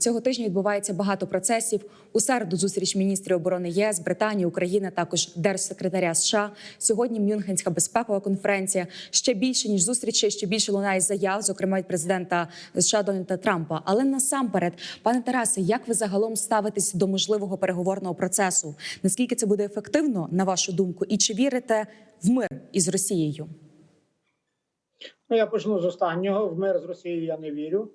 Цього тижня відбувається багато процесів. У середу зустріч міністрів оборони ЄС, Британії, України, також держсекретаря США. Сьогодні Мюнхенська безпекова конференція. Ще більше ніж зустрічі, ще більше лунає заяв, зокрема від президента США Дональда Трампа. Але насамперед, пане Тарасе, як ви загалом ставитесь до можливого переговорного процесу? Наскільки це буде ефективно, на вашу думку, і чи вірите в мир із Росією? Ну, я почну з останнього. В мир з Росією я не вірю.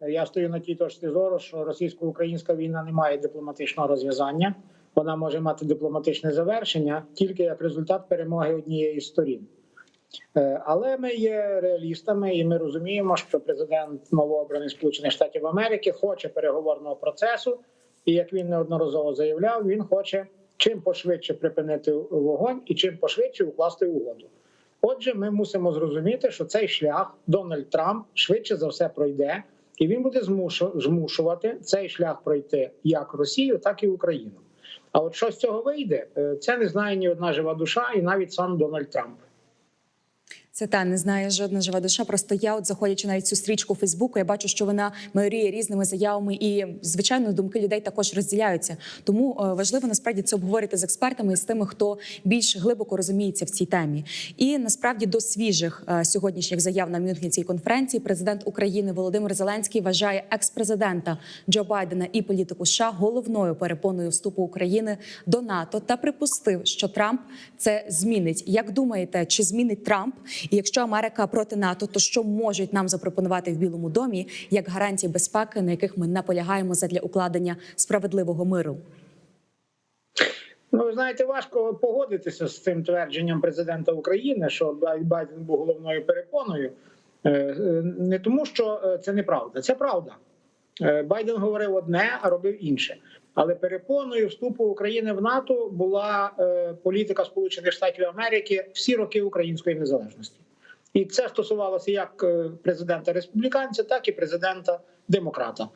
Я стою на тій точці зору, що російсько-українська війна не має дипломатичного розв'язання. Вона може мати дипломатичне завершення тільки як результат перемоги однієї з сторін. Е, Але ми є реалістами, і ми розуміємо, що президент новообраний Сполучених Штатів Америки хоче переговорного процесу, і як він неодноразово заявляв, він хоче чим пошвидше припинити вогонь і чим пошвидше укласти угоду. Отже, ми мусимо зрозуміти, що цей шлях Дональд Трамп швидше за все пройде, і він буде змушу- змушувати цей шлях пройти як Росію, так і Україну. А от що з цього вийде, е, це не знає ні одна жива душа, і навіть сам Дональд Трамп. Це та не знає жодна жива душа. Просто я, от заходячи навіть цю стрічку Фейсбуку, я бачу, що вона майоріє різними заявами, і звичайно думки людей також розділяються. Тому е, важливо насправді це обговорити з експертами і з тими, хто більш глибоко розуміється в цій темі. І насправді до свіжих е, сьогоднішніх заяв на Мюнхенській конференції президент України Володимир Зеленський вважає екс-президента Джо Байдена і політику США головною перепоною вступу України до НАТО та припустив, що Трамп це змінить. Як думаєте, чи змінить Трамп? І якщо Америка проти НАТО, то що можуть нам запропонувати в Білому домі як гарантії безпеки, на яких ми наполягаємо задля укладення справедливого миру? Ну, ви знаєте, важко погодитися з цим твердженням президента України, що Бай- Байден був головною перепоною. Е, е, Не тому, що е, це неправда, це правда. Байден говорив одне, а робив інше. Але перепоною вступу України в НАТО була е, політика Сполучених Штатів Америки всі роки української незалежності. І це стосувалося як е, президента республіканця, так і президента демократа.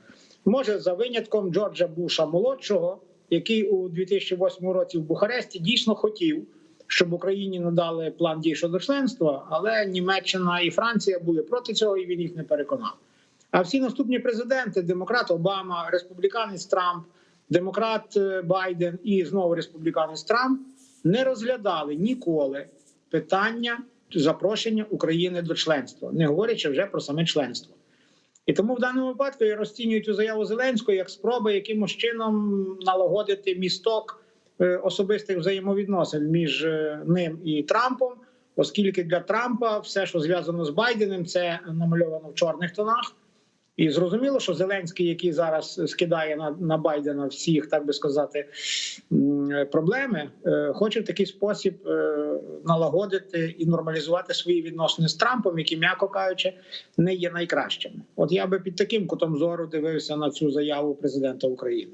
Може, за винятком Джорджа Буша молодшого, який у 2008 році в Бухаресті дійсно хотів, щоб Україні надали план дій щодо членства, але Німеччина і Франція були проти цього, і він їх не переконав. А всі наступні президенти: демократ Обама, республіканець Трамп, демократ е, Байден і знову республіканець Трамп не розглядали ніколи питання запрошення України до членства, не говорячи вже про саме членство. І тому в даному випадку я розцінюю цю заяву Зеленського як спроби якимось чином налагодити місток е, особистих взаємовідносин між е, ним і Трампом, оскільки для Трампа все, що зв'язано з Байденом, це намальовано в чорних тонах. І зрозуміло, що Зеленський, який зараз скидає на, на Байдена всіх, так би сказати, проблеми, е, хоче в такий спосіб е, налагодити і нормалізувати свої відносини з Трампом, які, м'яко кажучи, не є найкращими. От я би під таким кутом зору дивився на цю заяву президента України.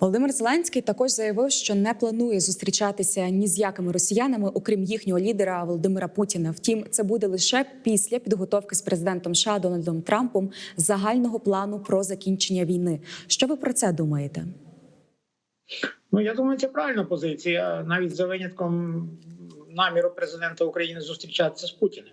Володимир Зеленський також заявив, що не планує зустрічатися ні з якими росіянами, окрім їхнього лідера Володимира Путіна. Втім, це буде лише після підготовки з президентом США Дональдом Трампом загального плану про закінчення війни. Що ви про це думаєте? Ну я думаю, це правильна позиція, навіть за винятком наміру президента України зустрічатися з Путіним.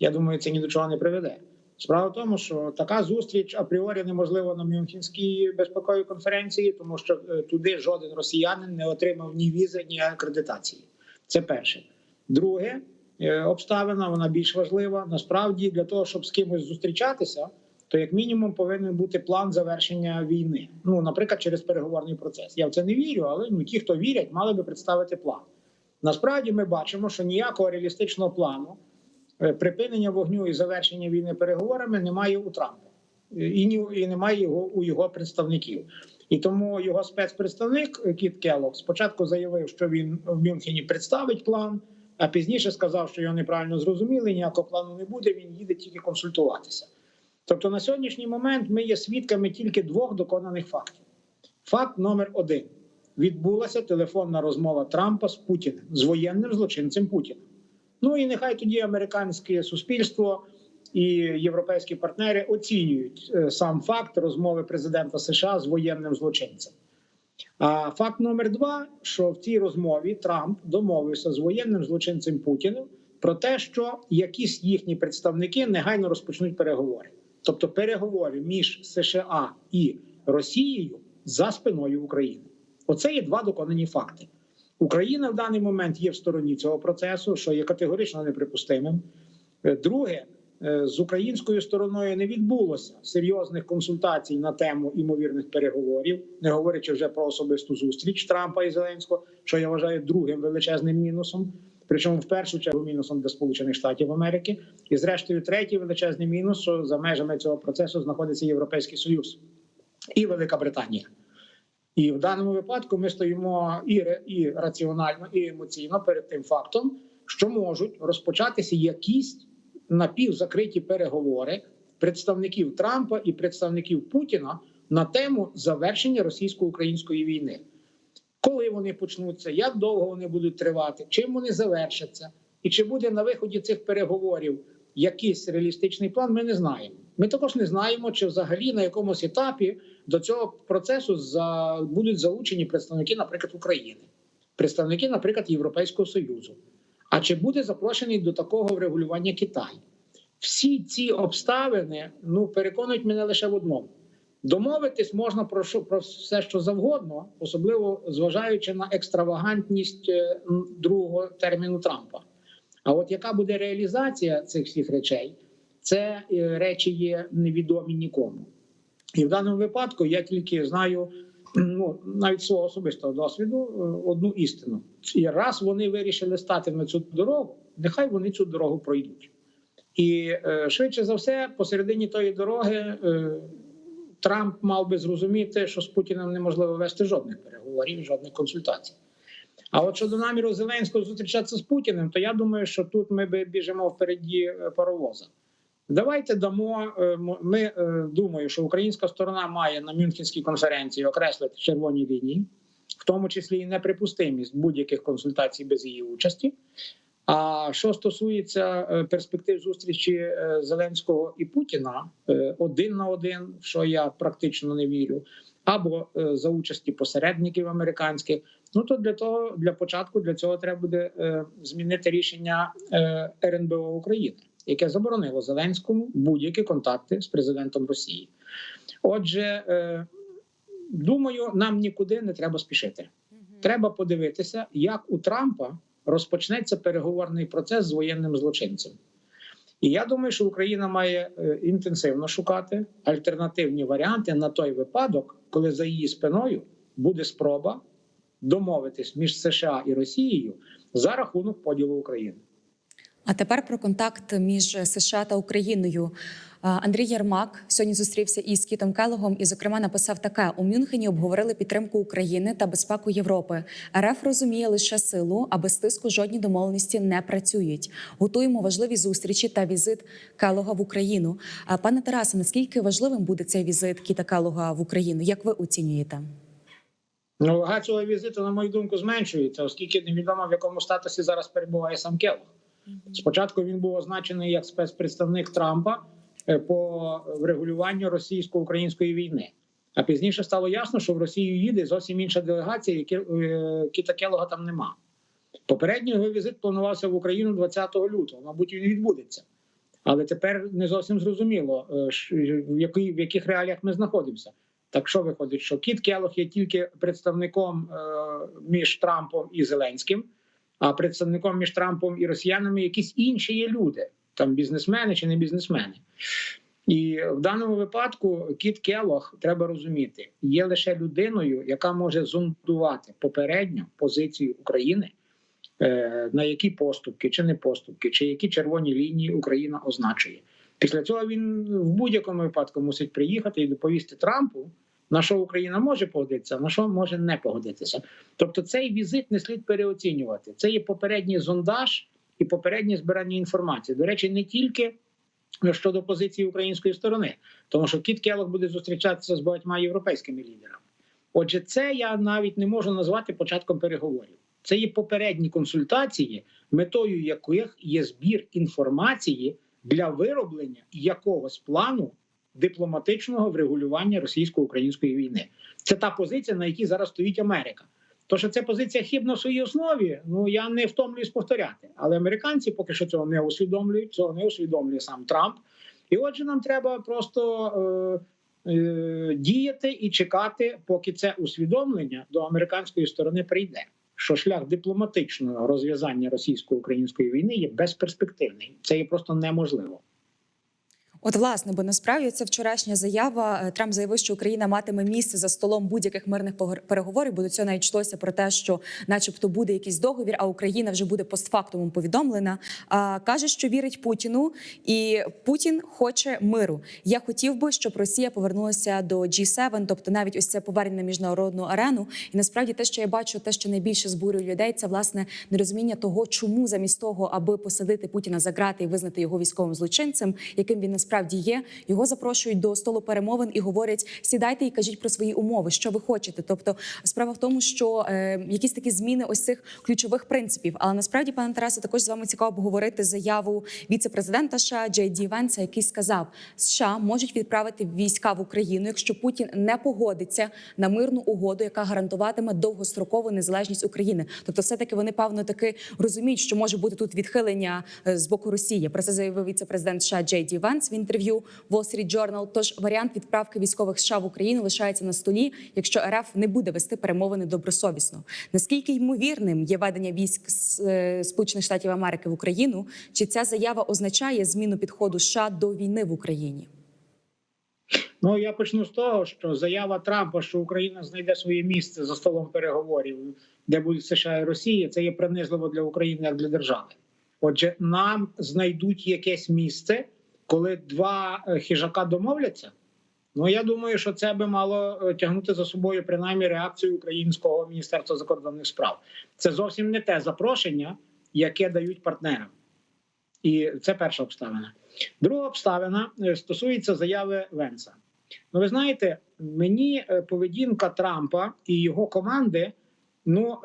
Я думаю, це ні до чого не приведе. Справа в тому, що така зустріч апріорі неможлива на Мюнхенській безпековій конференції, тому що е, туди жоден росіянин не отримав ні візи, ні акредитації. Це перше. Друге, е, обставина вона більш важлива. Насправді, для того, щоб з кимось зустрічатися, то як мінімум повинен бути план завершення війни. Ну, наприклад, через переговорний процес. Я в це не вірю, але ну ті, хто вірять, мали би представити план. Насправді, ми бачимо, що ніякого реалістичного плану припинення вогню і завершення війни переговорами немає у Трампа і ні і немає його у його представників. І тому його спецпредставник е, Кіт Келлог спочатку заявив, що він в Мюнхені представить план, а пізніше сказав, що його неправильно зрозуміли. Ніякого плану не буде. Він їде тільки консультуватися. Тобто, на сьогоднішній момент ми є свідками тільки двох доконаних фактів. Факт номер один: відбулася телефонна розмова Трампа з Путіним, з воєнним злочинцем Путіним. Ну і нехай тоді американське суспільство і європейські партнери оцінюють е, сам факт розмови президента США з воєнним злочинцем. А факт номер два: що в цій розмові Трамп домовився з воєнним злочинцем Путіним про те, що якісь їхні представники негайно розпочнуть переговори. Тобто переговори між США і Росією за спиною України. Оце є два доконані факти. Україна в даний момент є в стороні цього процесу, що є категорично неприпустимим. Е, Друге, е, з українською стороною не відбулося серйозних консультацій на тему імовірних переговорів, не говорячи вже про особисту зустріч Трампа і Зеленського, що я вважаю другим величезним мінусом. Причому в першу чергу мінусом для Сполучених Штатів Америки, і зрештою третій величезний мінус, що за межами цього процесу знаходиться Європейський Союз і Велика Британія. І в даному випадку ми стоїмо і, і раціонально, і емоційно перед тим фактом, що можуть розпочатися якісь напівзакриті переговори представників Трампа і представників Путіна на тему завершення російсько-української війни. Коли вони почнуться, як довго вони будуть тривати, чим вони завершаться, і чи буде на виході цих переговорів якийсь реалістичний план, ми не знаємо. Ми також не знаємо, чи взагалі на якомусь етапі до цього процесу за будуть залучені представники, наприклад, України, представники, наприклад, Європейського Союзу. А чи буде запрошений до такого врегулювання Китай? Всі ці обставини ну переконують мене лише в одному: домовитись можна про що про все, що завгодно, особливо зважаючи на екстравагантність е, другого терміну Трампа. А от яка буде реалізація цих всіх речей, це е, речі є невідомі нікому. І в даному випадку я тільки знаю ну навіть свого особистого досвіду е, одну істину. І раз вони вирішили стати на цю дорогу, нехай вони цю дорогу пройдуть. І е, швидше за все, посередині тої дороги Трамп мав би зрозуміти, що з Путіним неможливо вести жодних переговорів, жодних консультацій. А от щодо наміру Зеленського зустрічатися з Путіним, то я думаю, що тут ми би біжимо впереді паровоза. Давайте дамо. е, Ми е, думаю, що українська сторона має на Мюнхенській конференції окреслити червоні лінії, в тому числі і неприпустимість будь-яких консультацій без її участі. А що стосується е, перспектив зустрічі Зеленського і Путіна один на один, що я практично не вірю, або за участі посередників американських, ну то для того для початку для цього треба буде змінити рішення РНБО України, яке заборонило Зеленському будь-які контакти з президентом Росії. Отже, е, думаю, нам нікуди не треба спішити. Треба подивитися, як у Трампа розпочнеться переговорний процес з воєнним злочинцем. І я думаю, що Україна має е, інтенсивно шукати альтернативні варіанти на той випадок, коли за її спиною буде спроба домовитись між США і Росією за рахунок поділу України. А тепер про контакт між США та Україною. Андрій Ярмак сьогодні зустрівся із Кітом Келогом і, зокрема, написав таке: у Мюнхені обговорили підтримку України та безпеку Європи. РФ розуміє лише силу, а без тиску жодні домовленості не працюють. Готуємо важливі зустрічі та візит Келога в Україну. Пане Тарасе, наскільки важливим буде цей візит Кіта Келога в Україну? Як ви оцінюєте? Ну, вага цього візиту, на мою думку, зменшується, оскільки невідомо в якому статусі зараз перебуває сам Келог. Спочатку він був означений як спецпредставник Трампа е, по врегулюванню російсько-української війни. А пізніше стало ясно, що в Росію їде зовсім інша делегація, які е, Кіта Келога там нема. Попередній його візит планувався в Україну 20 лютого. Мабуть, він відбудеться. Але тепер не зовсім зрозуміло, е, в, яких реаліях ми знаходимося. Так що виходить, що Кіт Келох є тільки представником між Трампом і Зеленським, а представником між Трампом і росіянами якісь інші є люди, там бізнесмени чи не бізнесмени. І в даному випадку Кіт Келох треба розуміти, є лише людиною, яка може зондувати попередньо позицію України, е, на які поступки чи не поступки, чи які червоні лінії Україна означує. Після цього він в будь-якому випадку мусить приїхати і доповісти Трампу, на що Україна може погодитися, на що може не погодитися. Тобто, цей візит не слід переоцінювати. Це є попередній зондаж і попереднє збирання інформації. До речі, не тільки щодо позиції української сторони, тому що Кіт Келлог буде зустрічатися з багатьма європейськими лідерами. Отже, це я навіть не можу назвати початком переговорів. Це є попередні консультації, метою яких є збір інформації для вироблення якогось плану дипломатичного врегулювання російсько-української війни. Це та позиція, на якій зараз стоїть Америка. То, що ця позиція хибна в своїй основі, ну я не втомлююсь повторяти. Але американці поки що цього не усвідомлюють, цього не усвідомлює сам Трамп. І отже, нам треба просто е, е, діяти і чекати, поки це усвідомлення до американської сторони прийде. Що шлях дипломатичного розв'язання російсько-української війни є безперспективний. Це є просто неможливо. От, власне, бо насправді це вчорашня заява. Е, Трамп заявив, що Україна матиме місце за столом будь-яких мирних переговорів. Бо до цього навіть йшлося про те, що, начебто, буде якийсь договір, а Україна вже буде постфактумом повідомлена. А каже, що вірить Путіну, і Путін хоче миру. Я хотів би, щоб Росія повернулася до G7, тобто навіть ось це повернення на міжнародну арену. І насправді те, що я бачу, те, що найбільше збурює людей, це власне нерозуміння того, чому замість того, аби посадити Путіна за грати і визнати його військовим злочинцем, яким він насправді є, його запрошують до столу перемовин і говорять: сідайте і кажіть про свої умови, що ви хочете. Тобто, справа в тому, що е, якісь такі зміни ось цих ключових принципів. Але насправді, пане Тарасе, також з вами цікаво обговорити заяву віце-президента США Джей Венса, який сказав, США можуть відправити війська в Україну, якщо Путін не погодиться на мирну угоду, яка гарантуватиме довгострокову незалежність України. Тобто, все таки вони певно таки розуміють, що може бути тут відхилення е, з боку Росії. Про це заявив віце-президент США Джей Венс в інтерв'ю Wall Street Journal. Тож варіант відправки військових США в Україну лишається на столі, якщо РФ не буде вести перемовини добросовісно. Наскільки ймовірним є ведення військ е, Сполучених Штатів Америки в Україну? Чи ця заява означає зміну підходу США до війни в Україні? Ну я почну з того, що заява Трампа, що Україна знайде своє місце за столом переговорів, де будуть США і Росія, це є принизливо для України як для держави. Отже, нам знайдуть якесь місце, коли два е, хижака домовляться. Ну я думаю, що це би мало е, тягнути за собою принаймні реакцію українського міністерства закордонних справ. Це зовсім не те запрошення, яке дають партнерам. І це перша обставина. Друга обставина е, стосується заяви Венса. Ну, ви знаєте, мені поведінка Трампа і його команди ну,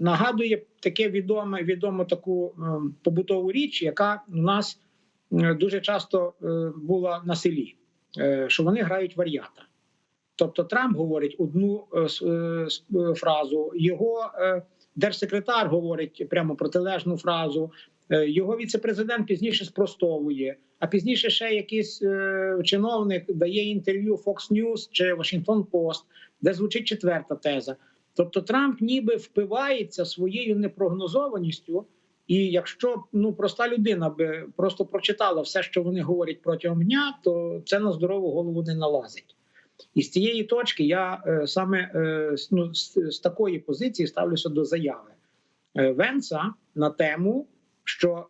нагадує таке відоме, відому таку е, побутову річ, яка у нас дуже часто е, була на селі, е, що вони грають вар'ята. Тобто Трамп говорить одну е, е, е, фразу, його е, держсекретар говорить прямо протилежну фразу. Е, Його віцепрезидент пізніше спростовує, а пізніше ще якийсь е, чиновник дає інтерв'ю Fox News чи Washington Post, де звучить четверта теза. Тобто Трамп ніби впивається своєю непрогнозованістю, і якщо ну проста людина би просто прочитала все, що вони говорять протягом дня, то це на здорову голову не налазить. І з цієї точки я е, саме е, ну, з, такої позиції ставлюся до заяви е, Венса на тему, що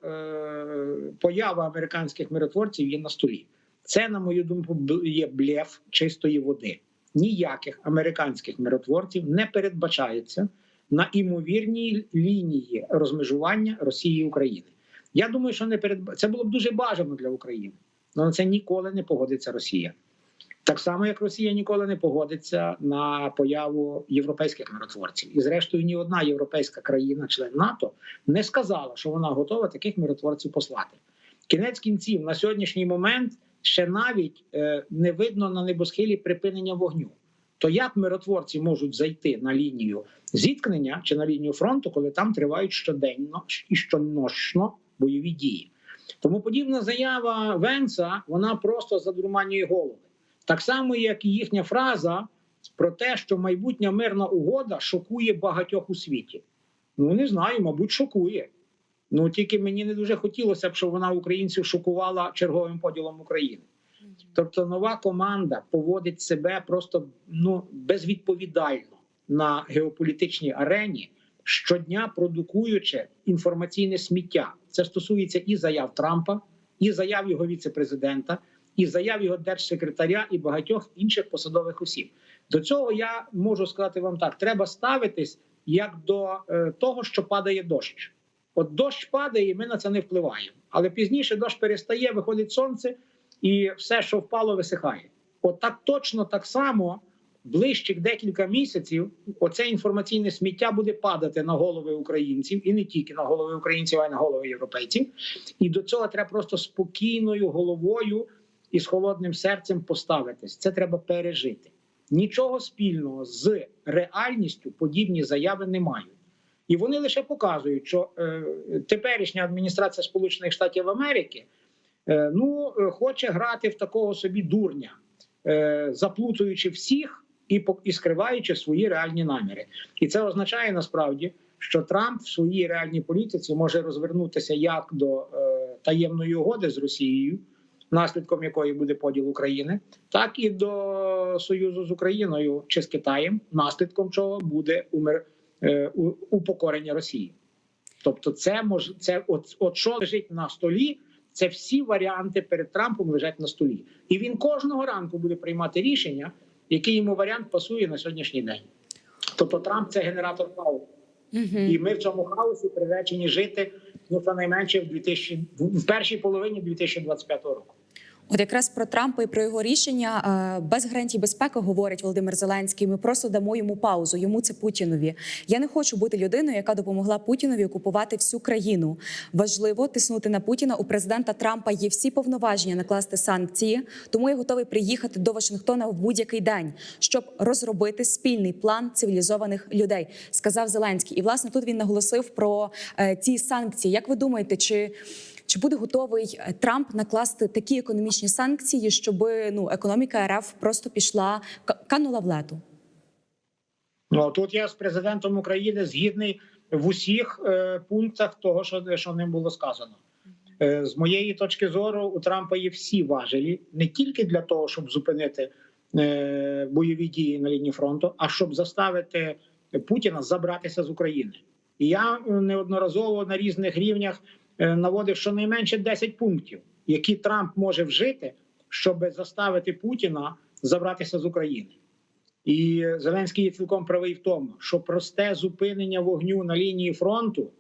поява американських миротворців є на столі. Це, на мою думку, є блеф чистої води. Ніяких американських миротворців не передбачається на імовірній лінії розмежування Росії і України. Я думаю, що не передба... це було б дуже бажано для України, але на це ніколи не погодиться Росія. Так само, як Росія ніколи не погодиться на появу європейських миротворців. І, зрештою, ні одна європейська країна, член НАТО, не сказала, що вона готова таких миротворців послати. Кінець кінців на сьогоднішній момент ще навіть е, не видно на небосхилі припинення вогню. То як миротворці можуть зайти на лінію зіткнення чи на лінію фронту, коли там тривають щоденно і щоночно бойові дії? Тому подібна заява Венса вона просто задурманює голови. Так само, як і їхня фраза про те, що майбутня мирна угода шокує багатьох у світі. Ну не знаю, мабуть, шокує. Ну тільки мені не дуже хотілося б, щоб вона українців шокувала черговим поділом України. Тобто, нова команда поводить себе просто ну безвідповідально на геополітичній арені, щодня продукуючи інформаційне сміття. Це стосується і заяв Трампа, і заяв його віце-президента, і заяв його держсекретаря і багатьох інших посадових осіб. До цього я можу сказати вам так: треба ставитись як до е, того, що падає дощ. От дощ падає, і ми на це не впливаємо. Але пізніше дощ перестає, виходить сонце, і все, що впало, висихає. От точно так само ближчих декілька місяців оце інформаційне сміття буде падати на голови українців, і не тільки на голови українців, а й на голови європейців. І до цього треба просто спокійною головою і з холодним серцем поставитись. Це треба пережити. Нічого спільного з реальністю подібні заяви не мають. І вони лише показують, що е, теперішня адміністрація Сполучених Штатів Америки ну, е, хоче грати в такого собі дурня. е, заплутуючи всіх і і скриваючи свої реальні наміри. І це означає насправді, що Трамп в своїй реальній політиці може розвернутися як до е, таємної угоди з Росією, наслідком якої буде поділ України, так і до союзу з Україною чи з Китаєм, наслідком чого буде умер е, упокорення Росії. Тобто, це може це, от, от що лежить на столі. Це всі варіанти перед Трампом лежать на столі, і він кожного ранку буде приймати рішення, який йому варіант пасує на сьогоднішній день. Тобто Трамп це генератор хаосу. І ми в цьому хаосі приречені жити ну щонайменше в 2000, в першій половині 2025 року. От якраз про Трампа і про його рішення е, без гарантій безпеки говорить Володимир Зеленський. Ми просто дамо йому паузу. Йому це Путінові. Я не хочу бути людиною, яка допомогла Путінові окупувати всю країну. Важливо тиснути на Путіна. У президента Трампа є всі повноваження накласти санкції, тому я готовий приїхати до Вашингтона в будь-який день, щоб розробити спільний план цивілізованих людей, сказав Зеленський. І власне тут він наголосив про е, ці санкції. Як ви думаєте, чи чи буде готовий е, Трамп накласти такі економічні санкції, щоб ну економіка РФ просто пішла канула в лету? Ну тут я з президентом України згідний в усіх е, пунктах того, що, що ним було сказано. Е, з моєї точки зору, у Трампа є всі важелі не тільки для того, щоб зупинити е, бойові дії на лінії фронту, а щоб заставити Путіна забратися з України. І я е, неодноразово на різних рівнях наводив щонайменше 10 пунктів, які Трамп може вжити, щоб заставити Путіна забратися з України. І Зеленський є цілком правий в тому, що просте зупинення вогню на лінії фронту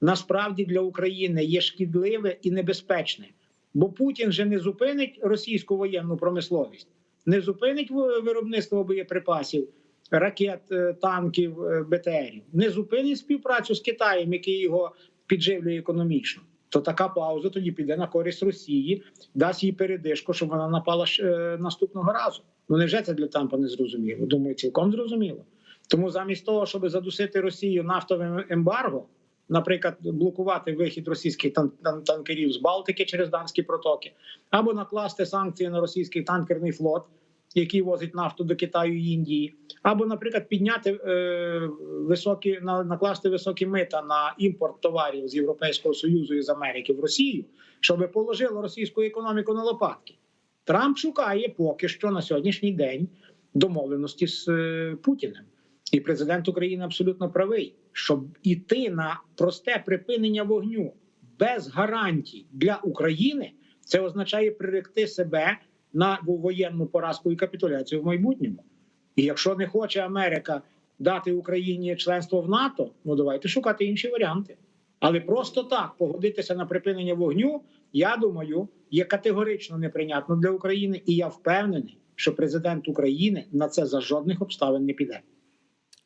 насправді для України є шкідливе і небезпечне. Бо Путін же не зупинить російську воєнну промисловість, не зупинить виробництво боєприпасів, ракет, е, танків, е, БТРів, не зупинить співпрацю з Китаєм, який його підживлює економічно. То така пауза тоді піде на користь Росії, дасть їй передишку, щоб вона напала е, наступного разу. Ну невже це для Трампа не зрозуміло? Думаю, цілком зрозуміло. Тому замість того, щоб задусити Росію нафтовим ембарго, наприклад, блокувати вихід російських тан- тан- танкерів з Балтики через данські протоки, або накласти санкції на російський танкерний флот, який возить нафту до Китаю і Індії, або, наприклад, підняти е, високі на накласти високі мита на імпорт товарів з Європейського союзу і з Америки в Росію, щоб положило російську економіку на лопатки. Трамп шукає поки що на сьогоднішній день домовленості з е, Путіним. І президент України абсолютно правий, щоб іти на просте припинення вогню без гарантій для України, це означає приректи себе на воєнну поразку і капітуляцію в майбутньому. І якщо не хоче Америка дати Україні членство в НАТО, ну давайте шукати інші варіанти. Але просто так погодитися на припинення вогню, я думаю, є категорично неприйнятно для України, і я впевнений, що президент України на це за жодних обставин не піде.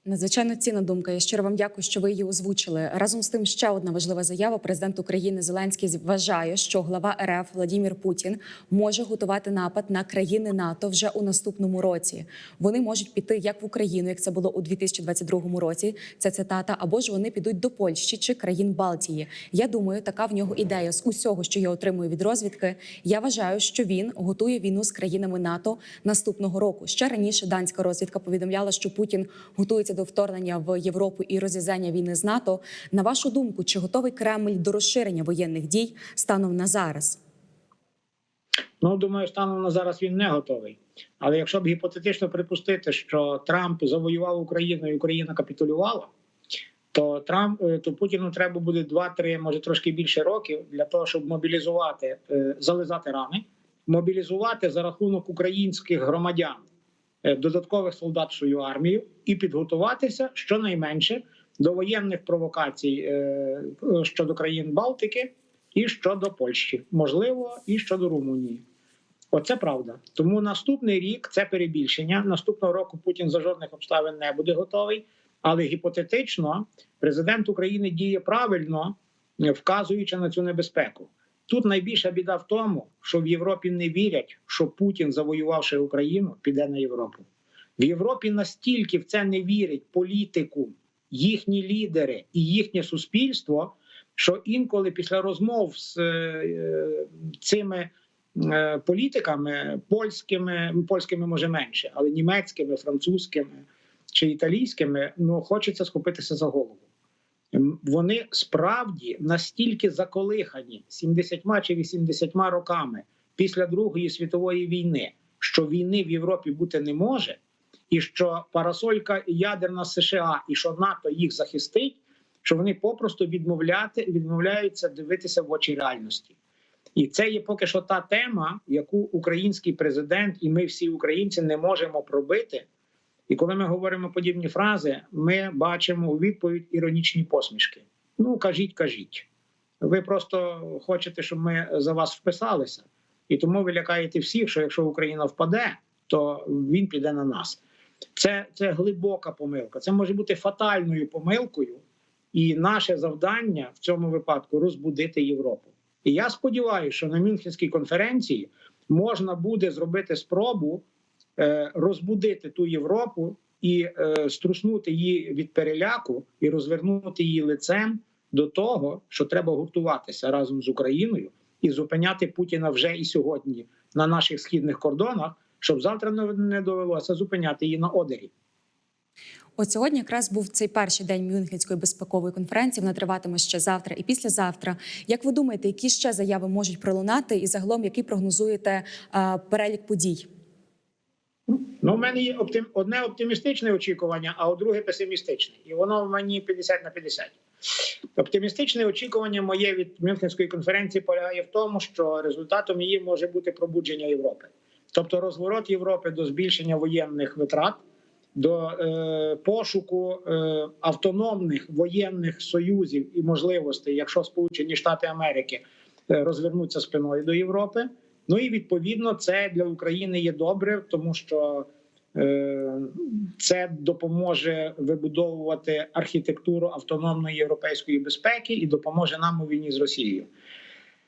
Надзвичайно цінна думка. Я щиро вам дякую, що ви її озвучили. Разом з тим, ще одна важлива заява. Президент України Зеленський вважає, що глава РФ Владімір Путін може готувати напад на країни НАТО вже у наступному році. Вони можуть піти як в Україну, як це було у 2022 році. Це цитата, або ж вони підуть до Польщі чи країн Балтії. Я думаю, така в нього ідея з усього, що я отримую від розвідки. Я вважаю, що він готує війну з країнами НАТО наступного року. Ще раніше данська розвідка повідомляла, що Путін готується до вторгнення в Європу і розв'язання війни з НАТО. На вашу думку, чи готовий Кремль до розширення воєнних дій станом на зараз? Ну думаю, станом на зараз він не готовий. Але якщо б гіпотетично припустити, що Трамп завоював Україну і Україна капітулювала, то Трамп е, то Путіну треба буде 2-3, може трошки більше років для того, щоб мобілізувати, е, зализати рани, мобілізувати за рахунок українських громадян додаткових солдат в свою армію і підготуватися щонайменше до воєнних провокацій е, щодо країн Балтики і щодо Польщі, можливо, і щодо Румунії. Оце правда. Тому наступний рік це перебільшення. Наступного року Путін за жодних обставин не буде готовий. Але гіпотетично президент України діє правильно, е, вказуючи на цю небезпеку. Тут найбільша біда в тому, що в Європі не вірять, що Путін, завоювавши Україну, піде на Європу. В Європі настільки в це не вірить політику, їхні лідери і їхнє суспільство, що інколи після розмов з е, цими е, політиками польськими, польськими може менше, але німецькими, французькими чи італійськими, ну хочеться схопитися за голову. Вони справді настільки заколихані 70 чи 80 роками після Другої світової війни, що війни в Європі бути не може, і що парасолька ядерна США і що НАТО їх захистить, що вони попросту відмовляти, відмовляються дивитися в очі реальності. І це є поки що та тема, яку український президент і ми всі українці не можемо пробити. І коли ми говоримо подібні фрази, ми бачимо у відповідь іронічні посмішки. Ну кажіть, кажіть. Ви просто хочете, щоб ми за вас вписалися, і тому ви лякаєте всіх, що якщо Україна впаде, то він піде на нас. Це, це глибока помилка. Це може бути фатальною помилкою, і наше завдання в цьому випадку розбудити Європу. І я сподіваюся, що на Мюнхенській конференції можна буде зробити спробу розбудити ту Європу і е, струснути її від переляку і розвернути її лицем до того, що треба гуртуватися разом з Україною і зупиняти Путіна вже і сьогодні на наших східних кордонах, щоб завтра не- не довелося зупиняти її на одері. От сьогодні якраз був цей перший день Мюнхенської безпекової конференції. Вона триватиме ще завтра і післязавтра. Як ви думаєте, які ще заяви можуть пролунати, і загалом який прогнозуєте е, перелік подій? Ну, в мене є оптим... одне оптимістичне очікування, а друге песимістичне. І воно в мені 50 на 50. Оптимістичне очікування моє від Мюнхенської конференції полягає в тому, що результатом її може бути пробудження Європи, тобто розворот Європи до збільшення воєнних витрат, до е, пошуку е, автономних воєнних союзів і можливостей, якщо Сполучені Штати Америки е, розвернуться спиною до Європи. Ну і відповідно це для України є добре, тому що е, це допоможе вибудовувати архітектуру автономної європейської безпеки і допоможе нам у війні з Росією.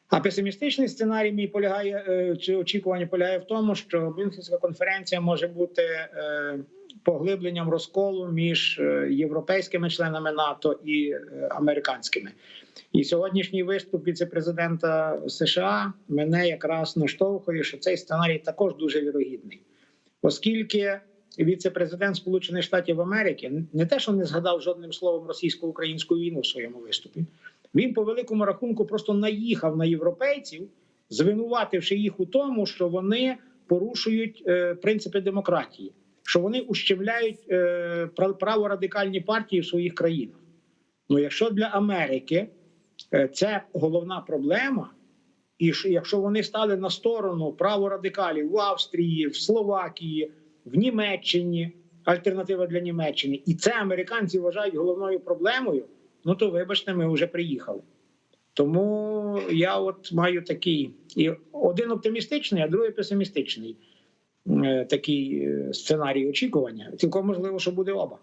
А песимістичний сценарій мій полягає е, чи очікування полягає в тому, що Мюнхенська конференція може бути е, поглибленням розколу між е, європейськими членами НАТО і е, американськими. І сьогоднішній виступ віцепрезидента США мене якраз наштовхує, що цей сценарій також дуже вірогідний, оскільки віцепрезидент Сполучених Штатів Америки не те, що не згадав жодним словом російсько-українську війну в своєму виступі, він по великому рахунку просто наїхав на європейців, звинувативши їх у тому, що вони порушують е, принципи демократії, що вони ущемляють е, прав- праворадикальні партії в своїх країнах. Ну, якщо для Америки е, це головна проблема, і що- якщо вони стали на сторону праворадикалів в Австрії, в Словакії, в Німеччині, альтернатива для Німеччини, і це американці вважають головною проблемою, ну то вибачте, ми вже приїхали. Тому я от маю такий і один оптимістичний, а другий песимістичний такий е, сценарій очікування. Цілком можливо, що буде оба.